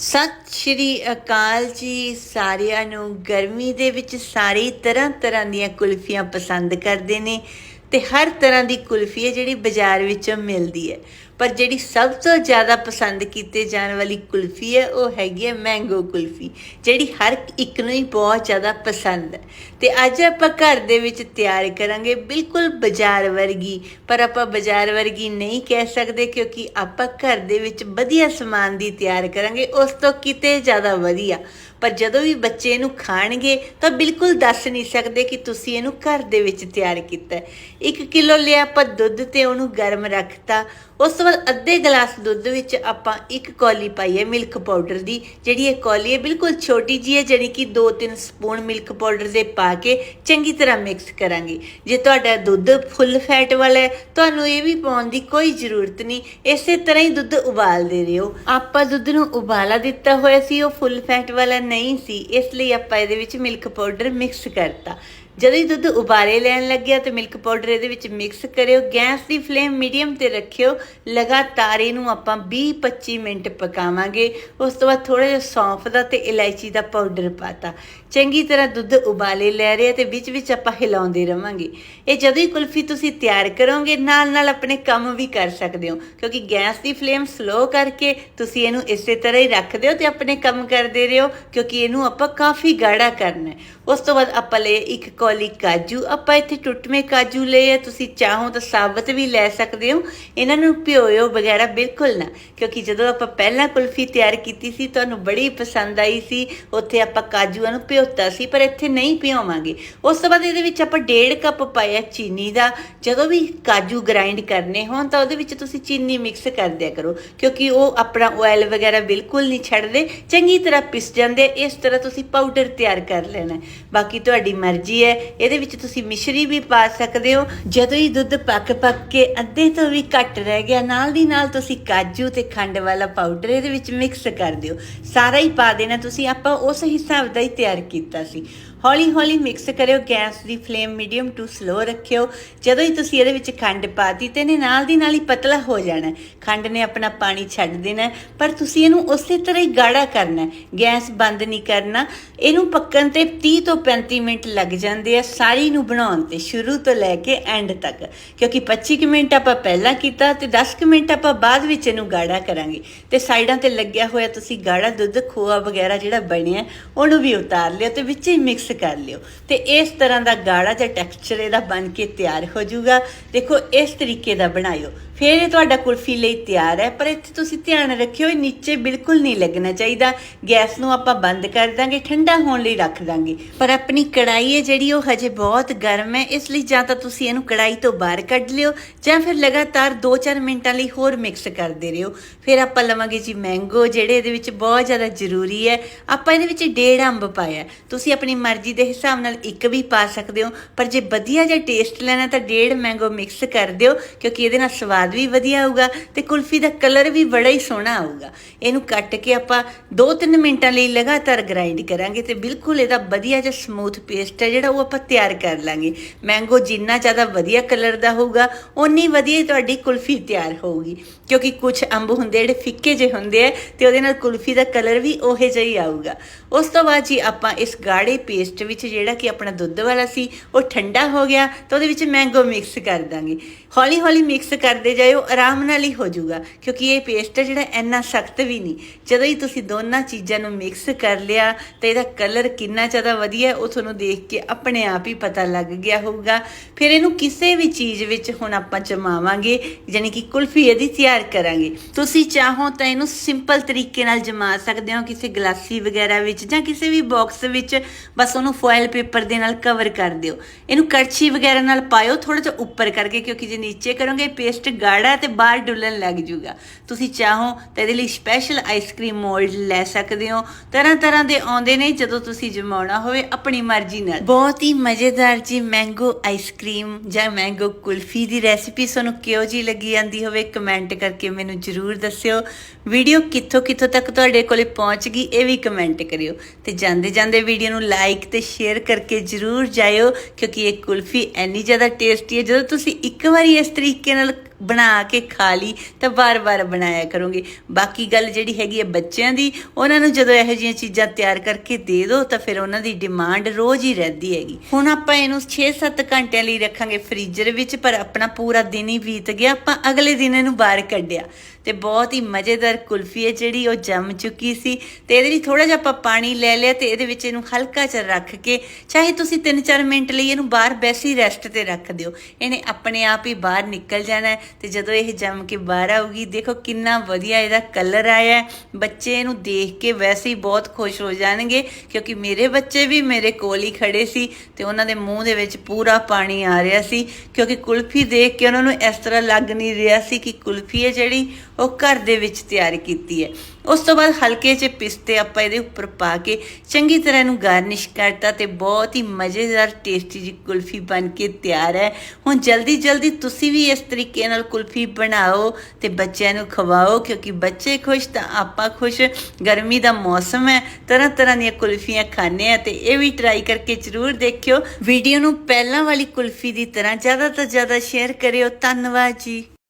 ਸਤਿ ਸ਼੍ਰੀ ਅਕਾਲ ਜੀ ਸਾਰਿਆਂ ਨੂੰ। ਗਰਮੀ ਦੇ ਵਿੱਚ ਸਾਰੇ ਤਰ੍ਹਾਂ ਤਰ੍ਹਾਂ ਦੀਆਂ ਕੁਲਫੀਆਂ ਪਸੰਦ ਕਰਦੇ ਨੇ। ਤੇ ਹਰ ਤਰ੍ਹਾਂ ਦੀ ਕੁਲਫੀ ਹੈ ਜਿਹੜੀ ਬਾਜ਼ਾਰ ਵਿੱਚੋਂ ਮਿਲਦੀ ਹੈ। ਪਰ ਜਿਹੜੀ ਸਭ ਤੋਂ ਜ਼ਿਆਦਾ ਪਸੰਦ ਕੀਤੇ ਜਾਣ ਵਾਲੀ ਕੁਲਫੀ ਹੈ, ਉਹ ਹੈਗੀ ਹੈ ਮੈਂਗੋ ਕੁਲਫੀ, ਜਿਹੜੀ ਹਰ ਇੱਕ ਨੂੰ ਹੀ ਬਹੁਤ ਜ਼ਿਆਦਾ ਪਸੰਦ ਹੈ। ਤੇ ਅੱਜ ਆਪਾਂ ਘਰ ਦੇ ਵਿੱਚ ਤਿਆਰ ਕਰਾਂਗੇ ਬਿਲਕੁਲ ਬਾਜ਼ਾਰ ਵਰਗੀ, ਪਰ ਆਪਾਂ ਬਾਜ਼ਾਰ ਵਰਗੀ ਨਹੀਂ ਕਹਿ ਸਕਦੇ ਕਿਉਂਕਿ ਆਪਾਂ ਘਰ ਦੇ ਵਿੱਚ ਵਧੀਆ ਸਮਾਨ ਦੀ ਤਿਆਰ ਕਰਾਂਗੇ, ਉਸ ਤੋਂ ਕਿਤੇ ਜ਼ਿਆਦਾ ਵਧੀਆ। ਪਰ ਜਦੋਂ ਵੀ ਬੱਚੇ ਇਹਨੂੰ ਖਾਣਗੇ ਤਾਂ ਬਿਲਕੁਲ ਦੱਸ ਨਹੀਂ ਸਕਦੇ ਕਿ ਤੁਸੀਂ ਇਹਨੂੰ ਘਰ ਦੇ ਵਿੱਚ ਤਿਆਰ ਕੀਤਾ। ਹੈ 1 ਕਿਲੋ ਲਿਆ ਆਪਾਂ ਦੁੱਧ ਤੇ ਉਹਨੂੰ ਗਰਮ ਰੱਖਤਾ। ਉਸ ਤੋਂ ਬਾਅਦ ਅੱਧੇ ਗਲਾਸ ਦੁੱਧ ਵਿੱਚ ਆਪਾਂ ਇੱਕ ਕੌਲੀ ਪਾਈ ਹੈ ਮਿਲਕ ਪਾਊਡਰ ਦੀ। ਜਿਹੜੀ ਇਹ ਕੌਲੀ ਹੈ ਬਿਲਕੁਲ ਛੋਟੀ ਜੀ ਹੈ ਜਿਹੜੀ ਕਿ 2-3 ਸਪੂਨ ਮਿਲਕ ਪਾਊਡਰ ਦੇ ਪਾ ਕੇ ਚੰਗੀ ਤਰ੍ਹਾਂ ਮਿਕਸ ਕਰਾਂਗੇ। ਜੇ ਤੁਹਾਡਾ ਦੁੱਧ ਫੁੱਲ ਫੈਟ ਵਾਲਾ ਹੈ, ਤੁਹਾਨੂੰ ਇਹ ਵੀ ਪਾਉਣ ਦੀ ਕੋਈ ਜ਼ਰੂਰਤ ਨਹੀਂ। ਇਸੇ ਤਰ੍ਹਾਂ ਹੀ ਦੁੱਧ ਉਬਾਲਦੇ ਰਹੋ। ਆਪਾਂ ਦੁੱਧ ਨੂੰ ਉਬਾਲਾ ਦਿੱਤਾ ਹੋਇਆ ਸੀ, ਉਹ ਫੁੱਲ ਫੈਟ ਵਾਲਾ ਨਹੀਂ ਸੀ, ਇਸ ਲਈ ਆਪਾਂ ਇਹਦੇ ਵਿੱਚ ਮਿਲਕ ਪਾਊਡਰ ਮਿਕਸ ਕਰਤਾ। ਜਦੋਂ ਹੀ ਦੁੱਧ ਉਬਾਲੇ ਲੈਣ ਲੱਗਿਆ ਤੇ ਮਿਲਕ ਪਾਊਡਰ ਇਹਦੇ ਵਿੱਚ ਮਿਕਸ ਕਰਿਓ, ਗੈਸ ਦੀ ਫਲੇਮ ਮੀਡੀਅਮ ਤੇ ਰੱਖਿਓ। ਲਗਾਤਾਰ ਇਹਨੂੰ ਆਪਾਂ 20-25 ਮਿੰਟ ਪਕਾਵਾਂਗੇ। ਉਸ ਤੋਂ ਬਾਅਦ ਥੋੜਾ ਜਿਹਾ ਸੌਂਫ ਦਾ ਤੇ ਇਲਾਇਚੀ ਦਾ ਪਾਊਡਰ ਪਾਤਾ। ਚੰਗੀ ਤਰ੍ਹਾਂ ਦੁੱਧ ਉਬਾਲੇ ਲੈ ਰਿਹਾ ਤੇ ਵਿੱਚ ਵਿੱਚ ਆਪਾਂ ਹਿਲਾਉਂਦੇ ਰਵਾਂਗੇ। ਇਹ ਜਦੋਂ ਹੀ ਕੁਲਫੀ ਤੁਸੀਂ ਤਿਆਰ ਕਰੋਗੇ ਨਾਲ ਨਾਲ ਆਪਣੇ ਕੰਮ ਵੀ ਕਰ ਸਕਦੇ ਹੋ। ਕਿਉਂਕਿ ਗੈਸ ਦੀ ਫਲੇਮ ਸਲੋ ਕਰਕੇ ਤੁਸੀਂ ਇਹਨੂੰ ਇਸੇ ਤਰ੍ਹਾਂ ਹੀ ਰੱਖ ਦਿਓ ਤੇ ਆਪਣੇ ਕੰਮ ਕਰਦੇ ਰਹੋ, ਕਿਉਂਕਿ ਇਹਨੂੰ ਆਪਾਂ ਕਾਫੀ ਗਾੜਾ ਕਰਨਾ ਉਸ ਤੋਂ ਬਾਅਦ ਆਪਾਂ ਲਏ ਇੱਕ ਕੌਲੀ ਕਾਜੂ ਆਪਾਂ ਇੱਥੇ ਟੁੱਟਵੇਂ ਕਾਜੂ ਲਏ ਆ। ਤੁਸੀਂ ਚਾਹੋ ਤਾਂ ਸਾਬਤ ਵੀ ਲੈ ਸਕਦੇ ਹੋ। ਇਹਨਾਂ ਨੂੰ ਭਿਓਇਓ ਵਗੈਰਾ ਬਿਲਕੁਲ ਨਾ, ਕਿਉਂਕਿ ਜਦੋਂ ਆਪਾਂ ਪਹਿਲਾਂ ਕੁਲਫੀ ਤਿਆਰ ਕੀਤੀ ਸੀ, ਤੁਹਾਨੂੰ ਬੜੀ ਪਸੰਦ ਆਈ ਸੀ। ਉੱਥੇ ਆਪਾਂ ਕਾਜੂਆਂ ਨੂੰ ਭਿਓਤਾ ਸੀ, ਪਰ ਇੱਥੇ ਨਹੀਂ ਭਿਓਵਾਂਗੇ। ਉਸ ਤੋਂ ਬਾਅਦ ਇਹਦੇ ਵਿੱਚ ਆਪਾਂ 1.5 ਕੱਪ ਪਾਇਆ ਚੀਨੀ ਦਾ। ਜਦੋਂ ਵੀ ਕਾਜੂ ਗ੍ਰਾਈਂਡ ਕਰਨੇ ਹੋਣ, ਤਾਂ ਉਹਦੇ ਵਿੱਚ ਤੁਸੀਂ ਚੀਨੀ ਮਿਕਸ ਕਰ ਦਿਆ ਕਰੋ। ਕਿਉਂਕਿ ਉਹ ਆਪਣਾ ਆਇਲ ਵਗੈਰਾ ਬਿਲਕੁਲ ਨਹੀਂ ਛੱਡਦੇ। ਚੰਗੀ ਤਰ੍ਹਾਂ ਪਿਸ ਜਾਂਦੇ ਇਸ ਤਰ੍ਹਾਂ ਤੁਸੀਂ ਪਾਊਡਰ ਤਿਆਰ ਕਰ ਲੈਣਾ। ਬਾਕੀ ਤੁਹਾਡੀ ਮਰਜ਼ੀ ਹੈ। ਇਹਦੇ ਵਿੱਚ ਤੁਸੀਂ ਮਿਸ਼ਰੀ ਵੀ ਪਾ ਸਕਦੇ ਹੋ। ਜਦੋਂ ਹੀ ਦੁੱਧ ਪੱਕ ਪੱਕ ਕੇ ਅੱਧੇ ਤੋਂ ਵੀ ਘੱਟ ਰਹਿ ਗਿਆ, ਨਾਲ ਦੀ ਨਾਲ ਤੁਸੀਂ ਕਾਜੂ ਤੇ ਖੰਡ ਵਾਲਾ ਪਾਊਡਰ ਇਹਦੇ ਵਿੱਚ ਮਿਕਸ ਕਰ ਦਿਓ। ਸਾਰਾ ਹੀ ਪਾ ਦੇਣਾ ਤੁਸੀਂ, ਆਪਾਂ ਉਸ ਹਿਸਾਬ ਦਾ ਹੀ ਤਿਆਰ ਕੀਤਾ ਸੀ। ਹੌਲੀ ਹੌਲੀ ਮਿਕਸ ਕਰਿਓ, ਗੈਸ ਦੀ ਫਲੇਮ ਮੀਡੀਅਮ ਟੂ ਸਲੋ ਰੱਖਿਓ। ਜਦੋਂ ਹੀ ਤੁਸੀਂ ਇਹਦੇ ਵਿੱਚ ਖੰਡ ਪਾਤੀ ਤੇ ਇਹਨੇ ਨਾਲ ਦੀ ਨਾਲ ਹੀ ਪਤਲਾ ਹੋ ਜਾਣਾ ਖੰਡ ਨੇ ਆਪਣਾ ਪਾਣੀ ਛੱਡ ਦੇਣਾ ਪਰ ਤੁਸੀਂ ਇਹਨੂੰ ਉਸੇ ਤਰ੍ਹਾਂ ਹੀ ਗਾੜਾ ਕਰਨਾ ਗੈਸ ਬੰਦ ਨਹੀਂ ਕਰਨਾ। ਇਹਨੂੰ ਪੱਕਣ ਤੇ 30 ਤੋਂ 35 ਮਿੰਟ ਲੱਗ ਜਾਂਦੇ ਆ ਸਾਰੀ ਨੂੰ ਬਣਾਉਣ ਤੇ ਸ਼ੁਰੂ ਤੋਂ ਲੈ ਕੇ ਐਂਡ ਤੱਕ। ਕਿਉਂਕਿ 25 ਕੁ ਮਿੰਟ ਆਪਾਂ ਪਹਿਲਾਂ ਕੀਤਾ ਤੇ 10 ਕੁ ਮਿੰਟ ਆਪਾਂ ਬਾਅਦ ਵਿੱਚ ਇਹਨੂੰ ਗਾੜਾ ਕਰਾਂਗੇ। ਤੇ ਸਾਈਡਾਂ ਤੇ ਲੱਗਿਆ ਹੋਇਆ ਤੁਸੀਂ ਗਾੜਾ ਦੁੱਧ, ਖੋਆ ਵਗੈਰਾ ਜਿਹੜਾ ਬਣਿਆ, ਉਹਨੂੰ ਵੀ ਉਤਾਰ ਲਿਓ ਤੇ ਵਿੱਚ ਹੀ ਮਿਕਸ ਕਰ ਲਿਓ। ਤੇ ਇਸ ਤਰ੍ਹਾਂ ਦਾ ਗਾੜਾ ਜਿਹਾ ਟੈਕਸਚਰ ਇਹਦਾ ਬਣ ਕੇ ਤਿਆਰ ਹੋ ਜਾਊਗਾ। ਦੇਖੋ, ਇਸ ਤਰੀਕੇ ਦਾ ਬਣਾਇਓ। ਫਿਰ ਇਹ ਤੁਹਾਡਾ ਕੁਲਫੀ ਲਈ ਤਿਆਰ ਹੈ, ਪਰ ਇੱਥੇ ਤੁਸੀਂ ਧਿਆਨ ਰੱਖਿਓ, ਇਹ ਨੀਚੇ ਬਿਲਕੁਲ ਨਹੀਂ ਲੱਗਣਾ ਚਾਹੀਦਾ। ਗੈਸ ਨੂੰ ਆਪਾਂ ਬੰਦ ਕਰ ਦਾਂਗੇ, ਠੰਡਾ ਹੋਣ ਲਈ ਰੱਖ ਦਾਂਗੇ। ਪਰ ਆਪਣੀ ਕੜਾਈ ਹੈ ਜਿਹੜੀ, ਉਹ ਹਜੇ ਬਹੁਤ ਗਰਮ ਹੈ, ਇਸ ਲਈ ਜਾਂ ਤਾਂ ਤੁਸੀਂ ਇਹਨੂੰ ਕੜਾਈ ਤੋਂ ਬਾਹਰ ਕੱਢ ਲਿਓ, ਜਾਂ ਫਿਰ ਲਗਾਤਾਰ 2-4 ਮਿੰਟਾਂ ਲਈ ਹੋਰ ਮਿਕਸ ਕਰਦੇ ਰਹੋ। ਫਿਰ ਆਪਾਂ ਲਵਾਂਗੇ ਜੀ ਮੈਂਗੋ, ਜਿਹੜੇ ਇਹਦੇ ਵਿੱਚ ਬਹੁਤ ਜ਼ਿਆਦਾ ਜ਼ਰੂਰੀ ਹੈ। ਆਪਾਂ ਇਹਦੇ ਵਿੱਚ ਡੇਢ ਅੰਬ ਪਾਇਆ। ਤੁਸੀਂ ਆਪਣੀ ਮਰਜ਼ੀ ਦੇ ਹਿਸਾਬ ਨਾਲ ਇੱਕ ਵੀ ਪਾ ਸਕਦੇ ਹੋ, ਪਰ ਜੇ ਵਧੀਆ ਜਿਹਾ ਟੇਸਟ ਲੈਣਾ ਤਾਂ ਡੇਢ ਮੈਂਗੋ ਮਿਕਸ ਕਰ ਦਿਓ, ਕਿਉਂਕਿ ਇਹਦੇ ਨਾਲ ਸਵਾਦ ਵੀ ਵਧੀਆ ਆਊਗਾ ਤੇ ਕੁਲਫੀ ਦਾ ਕਲਰ ਵੀ ਬੜਾ ਹੀ ਸੋਹਣਾ ਆਊਗਾ। ਇਹਨੂੰ ਕੱਟ ਕੇ ਆਪਾਂ 2-3 ਮਿੰਟਾਂ ਲਈ ਲਗਾਤਾਰ ਗ੍ਰਾਈਂਡ ਕਰਾਂਗੇ ਤੇ ਬਿਲਕੁਲ ਇਹਦਾ ਵਧੀਆ ਜਿਹਾ ਸਮੂਥ ਪੇਸਟ ਹੈ ਜਿਹੜਾ ਉਹ ਆਪਾਂ ਤਿਆਰ ਕਰ ਲਾਂਗੇ। ਮੈਂਗੋ ਜਿੰਨਾ ਜ਼ਿਆਦਾ ਵਧੀਆ ਕਲਰ ਦਾ ਹੋਊਗਾ, ਓਨੀ ਵਧੀਆ ਤੁਹਾਡੀ ਕੁਲਫੀ ਤਿਆਰ ਹੋਊਗੀ। ਕਿਉਂਕਿ ਕੁਝ ਅੰਬ ਹੁੰਦੇ ਜਿਹੜੇ ਫਿੱਕੇ ਜਿਹੇ ਹੁੰਦੇ ਆ ਤੇ ਉਹਦੇ ਨਾਲ ਕੁਲਫੀ ਦਾ ਕਲਰ ਵੀ ਉਹੇ ਜਿਹਾ ਹੀ ਆਊਗਾ। ਉਸ ਤੋਂ ਬਾਅਦ ਜੀ ਆਪਾਂ ਇਸ ਗਾੜੇ ਪੇਸਟ ਵਿੱਚ ਜਿਹੜਾ ਕਿ ਆਪਣਾ ਦੁੱਧ ਵਾਲਾ ਸੀ, ਉਹ ਠੰਡਾ ਹੋ ਗਿਆ ਤਾਂ ਉਹਦੇ ਵਿੱਚ ਮੈਂਗੋ ਮਿਕਸ ਕਰ ਦਾਂਗੇ। ਹੌਲੀ ਹੌਲੀ ਮਿਕਸ ਕਰਦੇ ਜਾਇਓ, ਆਰਾਮ ਨਾਲ ਹੀ ਹੋ ਜਾਊਗਾ ਕਿਉਂਕਿ ਇਹ ਪੇਸਟ ਹੈ ਜਿਹੜਾ ਇੰਨਾ ਸਖਤ ਵੀ ਨਹੀਂ। ਜਦੋਂ ਹੀ ਤੁਸੀਂ ਦੋਨਾਂ ਚੀਜ਼ਾਂ ਨੂੰ ਮਿਕਸ ਕਰ ਲਿਆ, ਤਾਂ ਇਹਦਾ ਕਲਰ ਕਿੰਨਾ ਜ਼ਿਆਦਾ ਵਧੀਆ ਉਹ ਤੁਹਾਨੂੰ ਦੇਖ ਕੇ ਆਪਣੇ ਆਪ ਹੀ ਪਤਾ ਲੱਗ ਗਿਆ ਹੋਊਗਾ। ਫਿਰ ਇਹਨੂੰ ਕਿਸੇ ਵੀ ਚੀਜ਼ ਵਿੱਚ ਹੁਣ ਆਪਾਂ ਜਮਾਵਾਂਗੇ ਯਾਨੀ ਕਿ ਕੁਲਫੀ ਇਹਦੀ ਤਿਆਰ ਕਰਾਂਗੇ। ਤੁਸੀਂ ਚਾਹੋ ਤਾਂ ਇਹਨੂੰ ਸਿੰਪਲ ਤਰੀਕੇ ਨਾਲ ਜਮਾ ਸਕਦੇ ਹੋ, ਕਿਸੇ ਗਲਾਸੀ ਵਗੈਰਾ ਵਿੱਚ ਜਾਂ ਕਿਸੇ ਵੀ ਬਾਕਸ ਵਿੱਚ, ਬਸ ਉਹਨੂੰ ਫੋਇਲ ਪੇਪਰ ਦੇ ਨਾਲ ਕਵਰ ਕਰ ਦਿਓ। ਇਹਨੂੰ ਕੜਛੀ ਵਗੈਰਾ ਨਾਲ ਪਾਇਓ ਥੋੜਾ ਜਿਹਾ ਉੱਪਰ ਕਰਕੇ, ਕਿਉਂਕਿ ਜੇ ਨੀਚੇ ਕਰੋਗੇ ਪੇਸਟ ਗਾੜਾ ਤੇ ਬਾਹਰ ਡੁੱਲਣ ਲੱਗ ਜੂਗਾ। ਤੁਸੀਂ ਚਾਹੋ ਤਾਂ ਇਹਦੇ ਲਈ ਸਪੈਸ਼ਲ ਆਈਸਕ੍ਰੀਮ ਮੋਲਡ ਲੈ ਸਕਦੇ ਹੋ। ਤਰ੍ਹਾਂ ਤਰ੍ਹਾਂ ਦੇ ਆਉਂਦੇ ਨੇ ਜਦੋਂ ਤੁਸੀਂ ਜਮਾਉਣਾ ਹੋਵੇ, ਆਪਣੀ ਮਰਜ਼ੀ ਨਾਲ। ਬਹੁਤ ਹੀ ਮਜ਼ੇਦਾਰ ਜੀ ਮੈਂਗੋ ਆਈਸਕ੍ਰੀਮ ਜਾਂ ਮੈਂਗੋ ਕੁਲਫੀ ਦੀ ਰੈਸਿਪੀ ਤੁਹਾਨੂੰ ਕਿਹੋ ਜੀ ਲੱਗੀ ਜਾਂਦੀ ਹੋਵੇ ਕਮੈਂਟ ਕਰਕੇ ਮੈਨੂੰ ਜਰੂਰ ਦੱਸਿਓ। ਵੀਡੀਓ ਕਿੱਥੋਂ ਕਿੱਥੋਂ ਤੱਕ ਤੁਹਾਡੇ ਕੋਲੇ ਪਹੁੰਚ ਗਈ, ਇਹ ਵੀ ਕਮੈਂਟ ਕਰਿਓ। ਤੇ ਜਾਂਦੇ ਜਾਂਦੇ ਵੀਡੀਓ ਨੂੰ ਲਾਈਕ ਤੇ ਸ਼ੇਅਰ ਕਰਕੇ ਜਰੂਰ ਜਾਇਓ, ਕਿਉਂਕਿ ਇਹ ਕੁਲਫੀ ਇੰਨੀ ਜ਼ਿਆਦਾ ਟੇਸਟੀ ਹੈ। ਜਦੋਂ ਤੁਸੀਂ ਇੱਕ ਵਾਰੀ ਇਸ ਤਰੀਕੇ ਨਾਲ ਬਣਾ ਕੇ ਖਾ ਲਈ, ਤਾਂ ਵਾਰ-ਵਾਰ ਬਣਾਇਆ ਕਰੋਗੇ। ਬਾਕੀ ਗੱਲ ਜਿਹੜੀ ਹੈਗੀ ਹੈ ਬੱਚਿਆਂ ਦੀ, ਉਹਨਾਂ ਨੂੰ ਜਦੋਂ ਇਹੋ ਜਿਹੀਆਂ ਚੀਜ਼ਾਂ ਤਿਆਰ ਕਰਕੇ ਦੇ ਦਿਓ ਤਾਂ ਫਿਰ ਉਹਨਾਂ ਦੀ ਡਿਮਾਂਡ ਰੋਜ਼ ਹੀ ਰਹਿੰਦੀ ਹੈਗੀ। ਹੁਣ ਆਪਾਂ ਇਹਨੂੰ 6-7 ਘੰਟਿਆਂ ਲਈ ਰੱਖਾਂਗੇ ਫ੍ਰੀਜ਼ਰ ਵਿੱਚ, ਪਰ ਆਪਣਾ ਪੂਰਾ ਦਿਨ ਹੀ ਬੀਤ ਗਿਆ, ਆਪਾਂ ਅਗਲੇ ਦਿਨ ਇਹਨੂੰ ਬਾਹਰ ਕੱਢਿਆ। ਤੇ ਬਹੁਤ ਹੀ ਮਜ਼ੇਦਾਰ ਕੁਲਫੀ ਹੈ ਜਿਹੜੀ ਉਹ ਜੰਮ ਚੁੱਕੀ ਸੀ ਤੇ ਇਹਦੇ ਲਈ ਥੋੜਾ ਜਿਹਾ ਆਪਾਂ ਪਾਣੀ ਲੈ ਲਿਆ ਤੇ ਇਹਦੇ ਵਿੱਚ ਇਹਨੂੰ ਹਲਕਾ ਜਿਹਾ ਰੱਖ ਕੇ, ਚਾਹੇ ਤੁਸੀਂ 3-4 ਮਿੰਟ ਲਈ ਇਹਨੂੰ ਬਾਹਰ ਵੈਸੀ ਰੈਸਟ ਤੇ ਰੱਖ ਦਿਓ। ਇਹਨੇ ਆਪਣੇ ਆਪ ਹੀ ਬਾਹਰ ਨਿਕਲ ਜਾਣਾ ਹੈ ਤੇ ਜਦੋਂ ਇਹ ਜੰਮ ਕੇ ਬਾਹਰ ਆਊਗੀ, ਦੇਖੋ ਕਿੰਨਾ ਵਧੀਆ ਇਹਦਾ ਕਲਰ ਆਇਆ ਬੱਚੇ ਇਹਨੂੰ ਦੇਖ ਕੇ ਵੈਸੇ ਹੀ ਬਹੁਤ ਖੁਸ਼ ਹੋ ਜਾਣਗੇ, ਕਿਉਂਕਿ ਮੇਰੇ ਬੱਚੇ ਵੀ ਮੇਰੇ ਕੋਲ ਹੀ ਖੜੇ ਸੀ ਤੇ ਉਹਨਾਂ ਦੇ ਮੂੰਹ ਦੇ ਵਿੱਚ ਪੂਰਾ ਪਾਣੀ ਆ ਰਿਹਾ ਸੀ, ਕਿਉਂਕਿ ਕੁਲਫੀ ਦੇਖ ਕੇ ਉਹਨਾਂ ਨੂੰ ਇਸ ਤਰ੍ਹਾਂ ਲੱਗ ਨਹੀਂ ਰਿਹਾ ਸੀ ਕਿ ਕੁਲਫੀ ਹੈ ਜਿਹੜੀ ਉਹ ਘਰ ਦੇ ਵਿੱਚ ਤਿਆਰ ਕੀਤੀ ਹੈ। ਉਸ ਤੋਂ ਬਾਅਦ ਹਲਕੇ ਜਿਹੇ ਪਿਸਤੇ ਆਪਾਂ ਇਹਦੇ ਉੱਪਰ ਪਾ ਕੇ ਚੰਗੀ ਤਰ੍ਹਾਂ ਇਹਨੂੰ ਗਾਰਨਿਸ਼ ਕਰਤਾ ਤੇ ਬਹੁਤ ਹੀ ਮਜ਼ੇਦਾਰ ਟੇਸਟੀ ਜੀ ਕੁਲਫੀ ਬਣ ਕੇ ਤਿਆਰ ਹੈ। ਹੁਣ ਜਲਦੀ ਜਲਦੀ ਤੁਸੀਂ ਵੀ ਇਸ ਤਰੀਕੇ ਨਾਲ ਕੁਲਫੀ ਬਣਾਓ ਤੇ ਬੱਚਿਆਂ ਨੂੰ ਖਵਾਓ, ਕਿਉਂਕਿ ਬੱਚੇ ਖੁਸ਼ ਤਾਂ ਆਪਾਂ ਖੁਸ਼। ਗਰਮੀ ਦਾ ਮੌਸਮ ਹੈ ਤਰ੍ਹਾਂ ਤਰ੍ਹਾਂ ਦੀਆਂ ਕੁਲਫੀਆਂ ਖਾਣੇ ਆ ਤੇ ਇਹ ਵੀ ਟਰਾਈ ਕਰਕੇ ਜ਼ਰੂਰ ਦੇਖਿਓ। ਵੀਡੀਓ ਨੂੰ ਪਹਿਲਾਂ ਵਾਲੀ ਕੁਲਫੀ ਦੀ ਤਰ੍ਹਾਂ ਜ਼ਿਆਦਾ ਤੋਂ ਜ਼ਿਆਦਾ ਸ਼ੇਅਰ ਕਰਿਓ। ਧੰਨਵਾਦ ਜੀ।